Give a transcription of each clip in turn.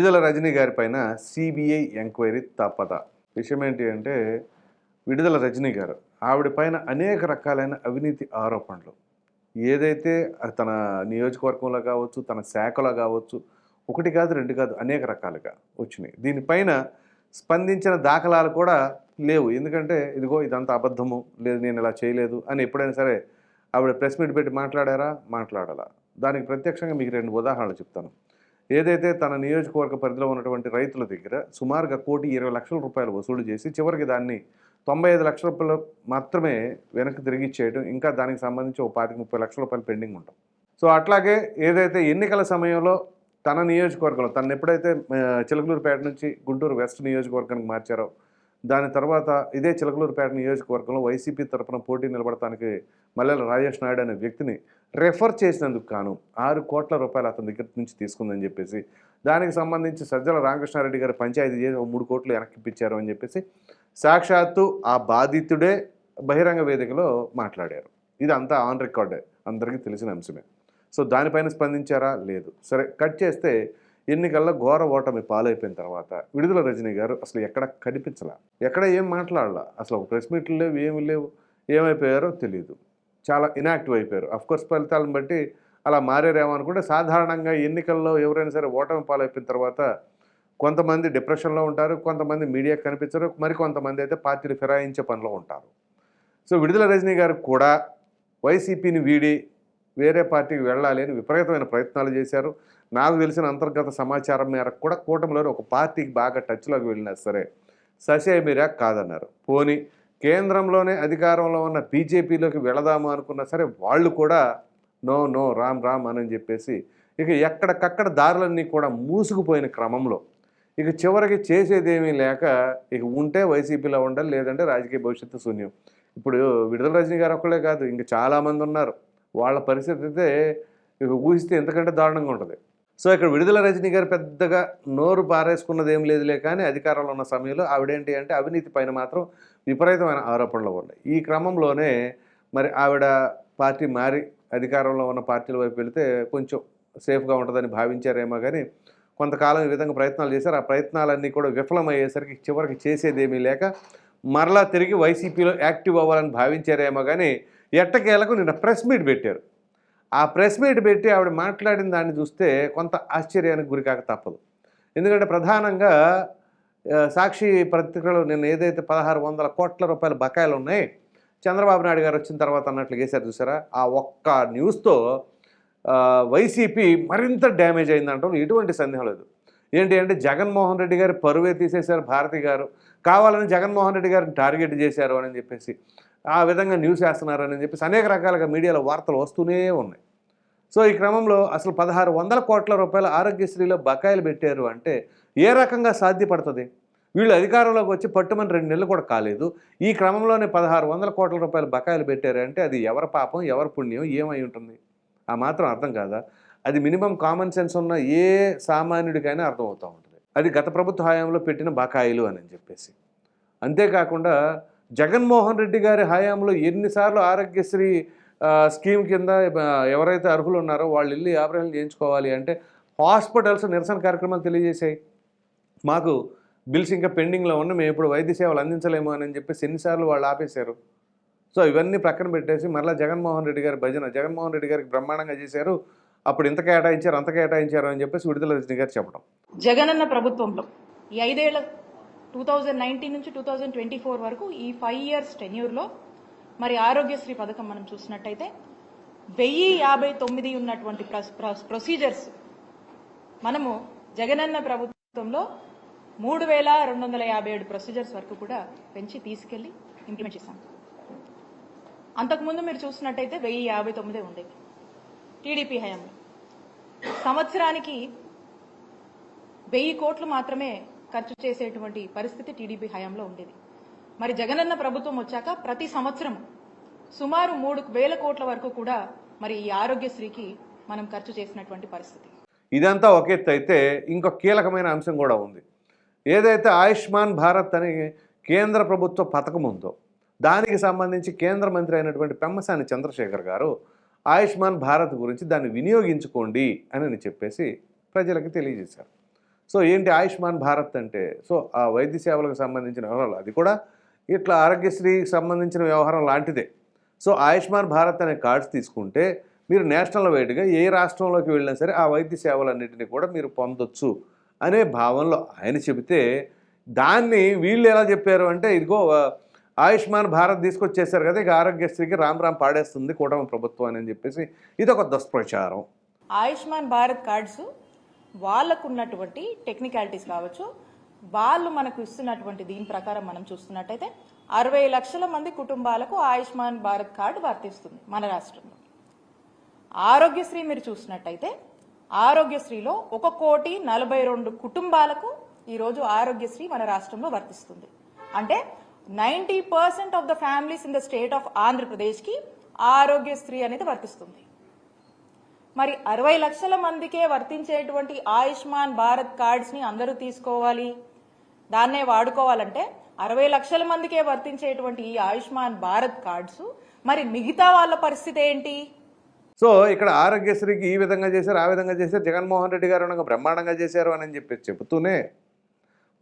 విడుదల రజనీ గారి పైన సిబిఐ ఎంక్వైరీ తప్పద? విషయం ఏంటి అంటే విడుదల రజనీ గారు ఆవిడ పైన అనేక రకాలైన అవినీతి ఆరోపణలు. ఏదైతే తన నియోజకవర్గంలో కావచ్చు తన శాఖలో కావచ్చు ఒకటి కాదు రెండు కాదు అనేక రకాలుగా వచ్చినాయి. దీనిపైన స్పందించిన దాఖలాలు కూడా లేవు. ఎందుకంటే ఇదిగో ఇదంతా అబద్ధము లేదు నేను ఇలా చేయలేదు అని ఎప్పుడైనా సరే ఆవిడ ప్రెస్ మీట్ పెట్టి మాట్లాడారా? మాట్లాడాలా. దానికి ప్రత్యక్షంగా మీకు రెండు ఉదాహరణలు చెప్తాను. ఏదైతే తన నియోజకవర్గ పరిధిలో ఉన్నటువంటి రైతుల దగ్గర సుమారుగా కోటి ఇరవై లక్షల రూపాయలు వసూలు చేసి చివరికి దాన్ని తొంభై ఐదు లక్షల రూపాయలు మాత్రమే వెనక్కి తిరిగి ఇచ్చేయడం ఇంకా దానికి సంబంధించి ఒక పాతిక ముప్పై లక్షల రూపాయలు పెండింగ్ ఉంటాం. సో అట్లాగే ఏదైతే ఎన్నికల సమయంలో తన నియోజకవర్గంలో తను ఎప్పుడైతే చిలకలూరుపేట నుంచి గుంటూరు వెస్ట్ నియోజకవర్గానికి మార్చారో దాని తర్వాత ఇదే చిలకలూరుపేట నియోజకవర్గంలో వైసీపీ తరపున పోటీ నిలబడటానికి మల్లెల రాజేష్ నాయుడు అనే వ్యక్తిని రెఫర్ చేసినందుకు కాను ఆరు కోట్ల రూపాయలు అతని దగ్గర నుంచి తీసుకుందని చెప్పేసి దానికి సంబంధించి సజ్జల రామకృష్ణారెడ్డి గారు పంచాయతీ చేసి ఒక మూడు కోట్లు వెనక్కిప్పించారు అని చెప్పేసి సాక్షాత్తు ఆ బాధితుడే బహిరంగ వేదికలో మాట్లాడారు. ఇది అంతా ఆన్ రికార్డే అందరికీ తెలిసిన అంశమే. సో దానిపైన స్పందించారా? లేదు. సరే కట్ చేస్తే ఎన్నికల్లో ఘోర ఓటమి పాలైపోయిన తర్వాత విడుదల రజనీ గారు అసలు ఎక్కడ కనిపించలా? ఎక్కడ ఏం మాట్లాడాల? అసలు ఒక ప్రెస్ మీట్లు లేవు ఏమి లేవు ఏమైపోయారో తెలియదు చాలా ఇనాక్టివ్ అయిపోయారు. కోర్స్ ఫలితాలను బట్టి అలా మారారేమో అనుకుంటే సాధారణంగా ఎన్నికల్లో ఎవరైనా సరే ఓటమి పాలైపోయిన తర్వాత కొంతమంది డిప్రెషన్లో ఉంటారు కొంతమంది మీడియాకి కనిపించరు మరి కొంతమంది అయితే పార్టీలు ఫిరాయించే పనిలో ఉంటారు. సో విడుదల రజనీ గారు కూడా వైసీపీని వీడి వేరే పార్టీకి వెళ్ళాలి అని విపరీతమైన ప్రయత్నాలు చేశారు. నాకు తెలిసిన అంతర్గత సమాచారం మేరకు కూడా కూటమిలోని ఒక పార్టీకి బాగా టచ్లోకి వెళ్ళినా సరే ససేమిరా కాదన్నారు. పోనీ కేంద్రంలోనే అధికారంలో ఉన్న బీజేపీలోకి వెళదాము అనుకున్నా సరే వాళ్ళు కూడా నో నో రామ్ రామ్ అని చెప్పేసి ఇక ఎక్కడికక్కడ దారులన్నీ కూడా మూసుకుపోయిన క్రమంలో ఇక చివరికి చేసేదేమీ లేక ఇక ఉంటే వైసీపీలో ఉండాలి లేదంటే రాజకీయ భవిష్యత్తు శూన్యం. ఇప్పుడు విడుదల రజనీ గారు ఒక్కళ్ళే కాదు ఇంకా చాలామంది ఉన్నారు. వాళ్ళ పరిస్థితి అయితే ఇక ఊహిస్తే ఎంతకంటే దారుణంగా ఉంటుంది. సో ఇక్కడ విడుదల రజనీ గారు పెద్దగా నోరు పారేసుకున్నది ఏం లేదులే కానీ అధికారంలో ఉన్న సమయంలో ఆవిడేంటి అంటే అవినీతి పైన మాత్రం విపరీతమైన ఆరోపణలు ఉన్నాయి. ఈ క్రమంలోనే మరి ఆవిడ పార్టీ మారి అధికారంలో ఉన్న పార్టీల వైపు వెళితే కొంచెం సేఫ్గా ఉంటుందని భావించారేమో కానీ కొంతకాలం ఈ విధంగా ప్రయత్నాలు చేశారు. ఆ ప్రయత్నాలన్నీ కూడా విఫలమయ్యేసరికి చివరికి చేసేదేమీ లేక మరలా తిరిగి వైసీపీలో యాక్టివ్ అవ్వాలని భావించారేమో కానీ ఎట్టకేలకు నిన్న ప్రెస్ మీట్ పెట్టారు. ఆ ప్రెస్ మీట్ పెట్టి ఆవిడ మాట్లాడిన దాన్ని చూస్తే కొంత ఆశ్చర్యానికి గురికాక తప్పదు. ఎందుకంటే ప్రధానంగా సాక్షి పత్రికలో నిన్న ఏదైతే పదహారు వందల కోట్ల రూపాయల బకాయిలు ఉన్నాయి చంద్రబాబు నాయుడు గారు వచ్చిన తర్వాత అన్నట్లు వేశారు చూసారా? ఆ ఒక్క న్యూస్తో వైసీపీ మరింత డ్యామేజ్ అయిందంటాం ఎటువంటి సందేహం లేదు. ఏంటి అంటే జగన్మోహన్ రెడ్డి గారి పరువే తీసేశారు భారతి గారు. కావాలని జగన్మోహన్ రెడ్డి గారిని టార్గెట్ చేశారు అని చెప్పేసి ఆ విధంగా న్యూస్ వేస్తున్నారని చెప్పేసి అనేక రకాలుగా మీడియాలో వార్తలు వస్తూనే ఉన్నాయి. సో ఈ క్రమంలో అసలు పదహారు వందల కోట్ల రూపాయల ఆరోగ్యశ్రీలో బకాయిలు పెట్టారు అంటే ఏ రకంగా సాధ్యపడుతుంది? వీళ్ళు అధికారంలోకి వచ్చి పట్టుమని రెండు నెలలు కూడా కాలేదు. ఈ క్రమంలోనే పదహారు వందల కోట్ల రూపాయల బకాయిలు పెట్టారు అంటే అది ఎవరి పాపం ఎవరి పుణ్యం ఏమై ఉంటుంది? ఆ మాత్రం అర్థం కాదా? అది మినిమం కామన్ సెన్స్ ఉన్న ఏ సామాన్యుడికైనా అర్థమవుతూ ఉంటుంది. అది గత ప్రభుత్వ హయాంలో పెట్టిన బకాయిలు అని చెప్పేసి. అంతేకాకుండా జగన్మోహన్ రెడ్డి గారి హయాంలో ఎన్నిసార్లు ఆరోగ్యశ్రీ స్కీమ్ కింద ఎవరైతే అర్హులు ఉన్నారో వాళ్ళు వెళ్ళి ఆపరేషన్ చేయించుకోవాలి అంటే హాస్పిటల్స్ నిరసన కార్యక్రమాలు తెలియజేశాయి. మాకు బిల్స్ ఇంకా పెండింగ్లో ఉన్న మేము ఇప్పుడు వైద్య సేవలు అందించలేము అని చెప్పేసి ఎన్నిసార్లు వాళ్ళు ఆపేశారు. సో ఇవన్నీ ప్రక్కన పెట్టేసి మరలా జగన్మోహన్ రెడ్డి గారి భజన జగన్మోహన్ రెడ్డి గారికి బ్రహ్మాండంగా చేశారు. అప్పుడు ఇంత కేటాయించారు అంత కేటాయించారు అని చెప్పేసి విడుదల రజనీ గారు చెప్పడం. జగనన్న ప్రభుత్వంలో ఈ ఐదేళ్ళ టూ థౌజండ్ నైన్టీన్ నుంచి టూ థౌజండ్ ట్వంటీ ఫోర్ వరకు ఈ ఫైవ్ ఇయర్స్ టెన్యూర్లో మరి ఆరోగ్యశ్రీ పథకం మనం చూసినట్టయితే వెయ్యి యాభై తొమ్మిది ఉన్నటువంటి ప్రస్- ప్రొసీజర్స్ మనము జగనన్న ప్రభుత్వంలో మూడు వేల రెండు వందల యాభై ఏడు ప్రొసీజర్స్ వరకు కూడా పెంచి తీసుకెళ్ళి ఇంప్లిమెంట్ చేశాం. అంతకుముందు మీరు చూసినట్టయితే వెయ్యి యాభై తొమ్మిదే ఉండేది టీడీపీ హయాంలో. సంవత్సరానికి వెయ్యి కోట్లు మాత్రమే ఖర్చు చేసేటువంటి పరిస్థితి టీడీపీ హయాంలో ఉండేది. మరి జగనన్న ప్రభుత్వం వచ్చాక ప్రతి సంవత్సరం సుమారు మూడు వేల కోట్ల వరకు కూడా మరి ఈ ఆరోగ్యశ్రీకి మనం ఖర్చు చేసినటువంటి పరిస్థితి. ఇదంతా ఒక ఎత్తు అయితే ఇంకొక కీలకమైన అంశం కూడా ఉంది. ఏదైతే ఆయుష్మాన్ భారత్ అనే కేంద్ర ప్రభుత్వ పథకం ఉందో దానికి సంబంధించి కేంద్ర మంత్రి అయినటువంటి పెమ్మసాని చంద్రశేఖర్ గారు ఆయుష్మాన్ భారత్ గురించి దాన్ని వినియోగించుకోండి అని చెప్పేసి ప్రజలకు తెలియజేశారు. సో ఏంటి ఆయుష్మాన్ భారత్ అంటే? సో ఆ వైద్య సేవలకు సంబంధించిన వ్యవహారాలు. అది కూడా ఇట్లా ఆరోగ్యశ్రీకి సంబంధించిన వ్యవహారం లాంటిదే. సో ఆయుష్మాన్ భారత్ అనే కార్డ్స్ తీసుకుంటే మీరు నేషనల్ వైడ్గా ఏ రాష్ట్రంలోకి వెళ్ళినా సరే ఆ వైద్య సేవలన్నింటినీ కూడా మీరు పొందొచ్చు అనే భావనలో ఆయన చెబితే దాన్ని వీళ్ళు ఎలా చెప్పారు అంటే ఇదిగో ఆయుష్మాన్ భారత్ తీసుకొచ్చేసారు కదా ఇక ఆరోగ్యశ్రీకి రామ్ రామ్ పాడేస్తుంది కూటమి ప్రభుత్వం అని చెప్పేసి ఇది ఒక దుష్ప్రచారం. ఆయుష్మాన్ భారత్ కార్డ్స్ వాళ్ళకు ఉన్నటువంటి టెక్నికాలిటీస్ కావచ్చు వాళ్ళు మనకు ఇస్తున్నటువంటి దీని ప్రకారం మనం చూస్తున్నట్టయితే అరవై లక్షల మంది కుటుంబాలకు ఆయుష్మాన్ భారత్ కార్డు వర్తిస్తుంది మన రాష్ట్రంలో. ఆరోగ్యశ్రీ మీరు చూసినట్టయితే ఆరోగ్యశ్రీలో ఒక కోటి నలభై రెండు కుటుంబాలకు ఈరోజు ఆరోగ్యశ్రీ మన రాష్ట్రంలో వర్తిస్తుంది. అంటే ninety percent of the families in the state of ఆంధ్రప్రదేశ్కి ఆరోగ్యశ్రీ అనేది వర్తిస్తుంది. మరి అరవై లక్షల మందికే వర్తించేటువంటి ఆయుష్మాన్ భారత్ కార్డ్స్ని అందరూ తీసుకోవాలి. దాన్నే వాడుకోవాలంటే అరవై లక్షల మందికే వర్తించేటువంటి ఈ ఆయుష్మాన్ భారత్ కార్డ్స్. మరి మిగతా వాళ్ళ పరిస్థితి ఏంటి? సో ఇక్కడ ఆరోగ్యశ్రీకి ఈ విధంగా చేశారు ఆ విధంగా చేశారు. జగన్మోహన్ రెడ్డి గారు బ్రహ్మాండంగా చేశారు అని చెప్పి చెబుతూనే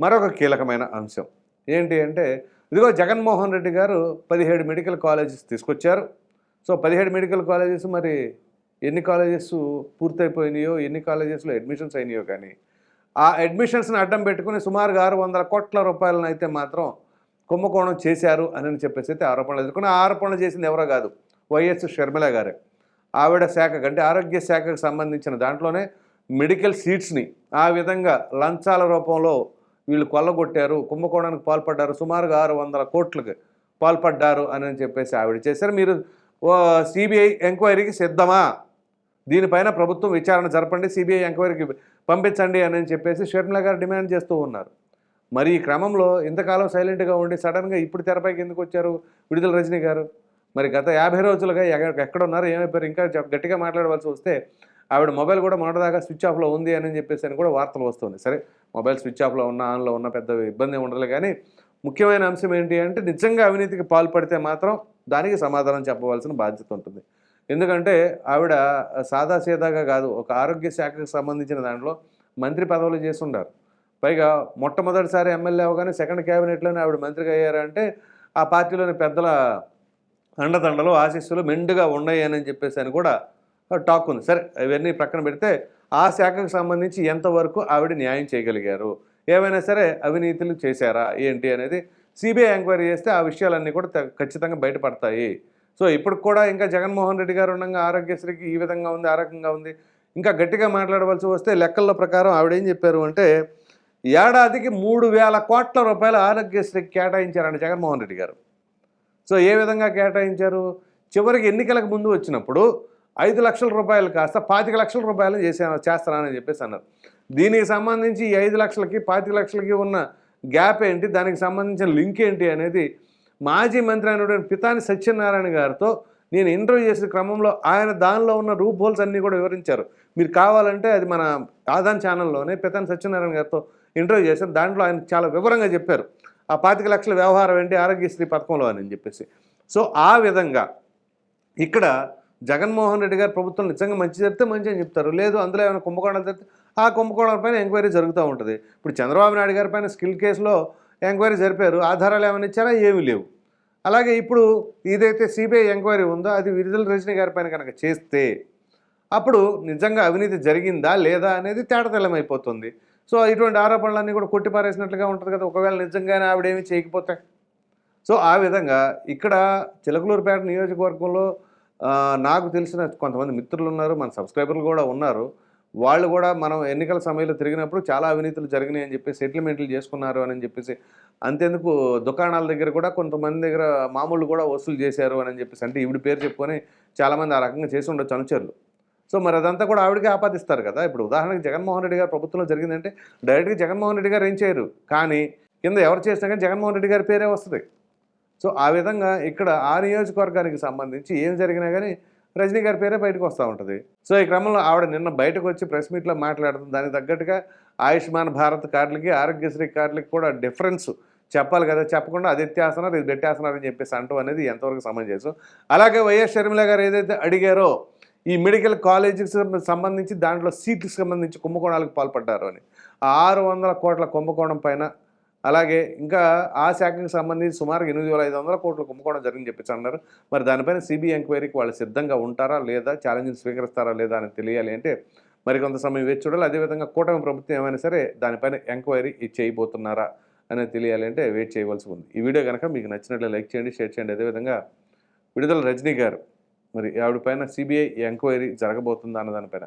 మరొక కీలకమైన అంశం ఏంటి అంటే ఇదిగో జగన్మోహన్ రెడ్డి గారు పదిహేడు మెడికల్ కాలేజెస్ తీసుకొచ్చారు. సో పదిహేడు మెడికల్ కాలేజెస్ మరి ఎన్ని కాలేజెస్ పూర్తయిపోయినాయో ఎన్ని కాలేజెస్లో అడ్మిషన్స్ అయినాయో కానీ ఆ అడ్మిషన్స్ని అడ్డం పెట్టుకుని సుమారుగా ఆరు వందల కోట్ల రూపాయలను అయితే మాత్రం కుంభకోణం చేశారు అని చెప్పేసి అయితే ఆరోపణలు ఎదుర్కొని ఆ ఆరోపణలు చేసింది ఎవరో కాదు వైఎస్ షర్మిల గారే. ఆవిడ శాఖ అంటే ఆరోగ్య శాఖకు సంబంధించిన దాంట్లోనే మెడికల్ సీట్స్ని ఆ విధంగా లంచాల రూపంలో వీళ్ళు కొల్లగొట్టారు కుంభకోణానికి పాల్పడ్డారు సుమారుగా ఆరు వందల కోట్లకు పాల్పడ్డారు అని చెప్పేసి ఆవిడ చేశారు. మీరు సిబిఐ ఎంక్వైరీకి సిద్ధమా? దీనిపైన ప్రభుత్వం విచారణ జరపండి సిబిఐ ఎంక్వైరీకి పంపించండి అని చెప్పేసి షర్మిల గారు డిమాండ్ చేస్తూ ఉన్నారు. మరి ఈ క్రమంలో ఇంతకాలం సైలెంట్గా ఉండి సడన్గా ఇప్పుడు తెరపైకి ఎందుకు వచ్చారు విడుదల రజనీ గారు? మరి గత యాభై రోజులుగా ఎక్కడ ఉన్నారు ఏమైపోయారు? ఇంకా గట్టిగా మాట్లాడవలసి వస్తే ఆవిడ మొబైల్ కూడా మొన్నటిదాకా స్విచ్ ఆఫ్లో ఉంది అని చెప్పేసి అని కూడా వార్తలు వస్తుంది. సరే మొబైల్ స్విచ్ ఆఫ్లో ఉన్న ఆన్లో ఉన్న పెద్ద ఇబ్బంది ఉండదు కానీ ముఖ్యమైన అంశం ఏంటి అంటే నిజంగా అవినీతికి పాల్పడితే మాత్రం దానికి సమాధానం చెప్పవలసిన బాధ్యత ఉంటుంది. ఎందుకంటే ఆవిడ సాదాసీదాగా కాదు ఒక ఆరోగ్య శాఖకు సంబంధించిన దాంట్లో మంత్రి పదవులు చేసి పైగా మొట్టమొదటిసారి ఎమ్మెల్యే అవగానే సెకండ్ క్యాబినెట్లోనే ఆవిడ మంత్రిగా అయ్యారంటే ఆ పార్టీలోని పెద్దల అండదండలు ఆశీస్సులు మెండుగా ఉన్నాయని చెప్పేసి అని కూడా టాక్ ఉంది. సరే ఇవన్నీ ప్రక్కన పెడితే ఆ శాఖకు సంబంధించి ఎంతవరకు ఆవిడ న్యాయం చేయగలిగారు? ఏమైనా సరే అవినీతులు చేశారా? ఏంటి అనేది సిబిఐ ఎంక్వైరీ చేస్తే ఆ విషయాలన్నీ కూడా త- ఖచ్చితంగా బయటపడతాయి. సో ఇప్పుడు కూడా ఇంకా జగన్మోహన్ రెడ్డి గారు ఉండగా ఆరోగ్యశ్రీకి ఈ విధంగా ఉంది ఆ రకంగా ఉంది. ఇంకా గట్టిగా మాట్లాడవలసి వస్తే లెక్కల ప్రకారం ఆవిడ ఏం చెప్పారు అంటే ఏడాదికి మూడు వేల కోట్ల రూపాయలు ఆరోగ్యశ్రీకి కేటాయించారండి జగన్మోహన్ రెడ్డి గారు. సో ఏ విధంగా కేటాయించారు? చివరికి ఎన్నికలకు ముందు వచ్చినప్పుడు ఐదు లక్షల రూపాయలు కాస్త పాతిక లక్షల రూపాయలు చేశాను చేస్తానని చెప్పేసి అన్నారు. దీనికి సంబంధించి ఈ ఐదు లక్షలకి పాతిక లక్షలకి ఉన్న గ్యాప్ ఏంటి? దానికి సంబంధించిన లింక్ ఏంటి అనేది మాజీ మంత్రి అయినటువంటి పితాని సత్యనారాయణ గారితో నేను ఇంటర్వ్యూ చేసిన క్రమంలో ఆయన దానిలో ఉన్న రూప్ హోల్స్ అన్నీ కూడా వివరించారు. మీరు కావాలంటే అది మన ఆదాన్ ఛానల్లోనే పితాని సత్యనారాయణ గారితో ఇంటర్వ్యూ చేశారు. దాంట్లో ఆయన చాలా వివరంగా చెప్పారు. ఆ పాతిక లక్షల వ్యవహారం ఏంటి? ఆరోగ్యశ్రీ పథకంలో అని చెప్పేసి. సో ఆ విధంగా ఇక్కడ జగన్మోహన్ రెడ్డి గారు ప్రభుత్వం నిజంగా మంచి జరిగితే మంచి అని చెప్తారు. లేదు అందులో ఏమైనా కుంభకోణాలు జరిగితే ఆ కుంభకోణాల పైన ఎంక్వైరీ జరుగుతూ ఉంటుంది. ఇప్పుడు చంద్రబాబు నాయుడు గారి పైన స్కిల్ కేసులో ఎంక్వైరీ జరిపారు. ఆధారాలు ఏమైనా ఇచ్చారా? ఏమీ లేవు. అలాగే ఇప్పుడు ఏదైతే సిబిఐ ఎంక్వైరీ ఉందో అది విడుదల రజనీ గారి పైన కనుక చేస్తే అప్పుడు నిజంగా అవినీతి జరిగిందా లేదా అనేది తేటతెల్లమైపోతుంది సో ఇటువంటి ఆరోపణలన్నీ కూడా కొట్టిపారేసినట్లుగా ఉంటుంది కదా. ఒకవేళ నిజంగానే ఆవిడేమీ చేయకపోతే. సో ఆ విధంగా ఇక్కడ చిలకలూరుపేట నియోజకవర్గంలో నాకు తెలిసిన కొంతమంది మిత్రులు ఉన్నారు. మన సబ్స్క్రైబర్లు కూడా ఉన్నారు. వాళ్ళు కూడా మనం ఎన్నికల సమయంలో తిరిగినప్పుడు చాలా అవినీతులు జరిగినాయి అని చెప్పి సెటిల్మెంట్లు చేసుకున్నారు అని చెప్పేసి అంతేందుకు దుకాణాల దగ్గర కూడా కొంతమంది దగ్గర మామూలు కూడా వసూలు చేశారు అని చెప్పేసి అంటే ఈవిడ పేరు చెప్పుకొని చాలామంది ఆ రకంగా చేసి ఉండొచ్చు అనుచరులు. సో మరి అదంతా కూడా ఆవిడకే ఆపాదిస్తారు కదా. ఇప్పుడు ఉదాహరణకి జగన్మోహన్ రెడ్డి గారు ప్రభుత్వంలో జరిగిందంటే డైరెక్ట్గా జగన్మోహన్ రెడ్డి గారు ఏం చేయరు. కానీ కింద ఎవరు చేసినా కానీ జగన్మోహన్ రెడ్డి గారి పేరే వస్తుంది. సో ఆ విధంగా ఇక్కడ ఆ నియోజకవర్గానికి సంబంధించి ఏం జరిగినా కానీ రజనీ గారి పేరే బయటకు వస్తూ ఉంటుంది. సో ఈ క్రమంలో ఆవిడ నిన్న బయటకు వచ్చి ప్రెస్ మీట్లో మాట్లాడుతుంది. దానికి తగ్గట్టుగా ఆయుష్మాన్ భారత్ కార్డులకి ఆరోగ్యశ్రీ కార్డులకి కూడా డిఫరెన్స్ చెప్పాలి కదా. చెప్పకుండా అది ఎత్తేస్తున్నారు ఇది పెట్టేస్తున్నారు అని చెప్పేసి అంటూ అనేది ఎంతవరకు సమంజసం అలాగే వైఎస్ షర్మిల గారు ఏదైతే అడిగారో ఈ మెడికల్ కాలేజీకి సంబంధించి దాంట్లో సీట్లకు సంబంధించి కుంభకోణాలకు పాల్పడ్డారు అని. ఆరు వందల కోట్ల కుంభకోణం పైన అలాగే ఇంకా ఆ శాఖకు సంబంధించి సుమారు ఎనిమిది వేల ఐదు వందల కోట్లు కుంభకోణం జరిగింది చెప్పేసి అన్నారు. మరి దానిపైన సిబిఐ ఎంక్వైరీకి వాళ్ళు సిద్ధంగా ఉంటారా లేదా ఛాలెంజ్ని స్వీకరిస్తారా లేదా అని తెలియాలి అంటే మరి కొంత సమయం వేచి చూడాలి. అదేవిధంగా కూటమి ప్రభుత్వం ఏమైనా సరే దానిపైన ఎంక్వైరీ చేయబోతున్నారా అనేది తెలియాలి అంటే వెయిట్ చేయవలసి ఉంది. ఈ వీడియో కనుక మీకు నచ్చినట్లు లైక్ చేయండి షేర్ చేయండి. అదేవిధంగా విడుదల రజనీ గారు మరి ఆవిడపైన సిబిఐ ఎంక్వైరీ జరగబోతుందా అన్న దానిపైన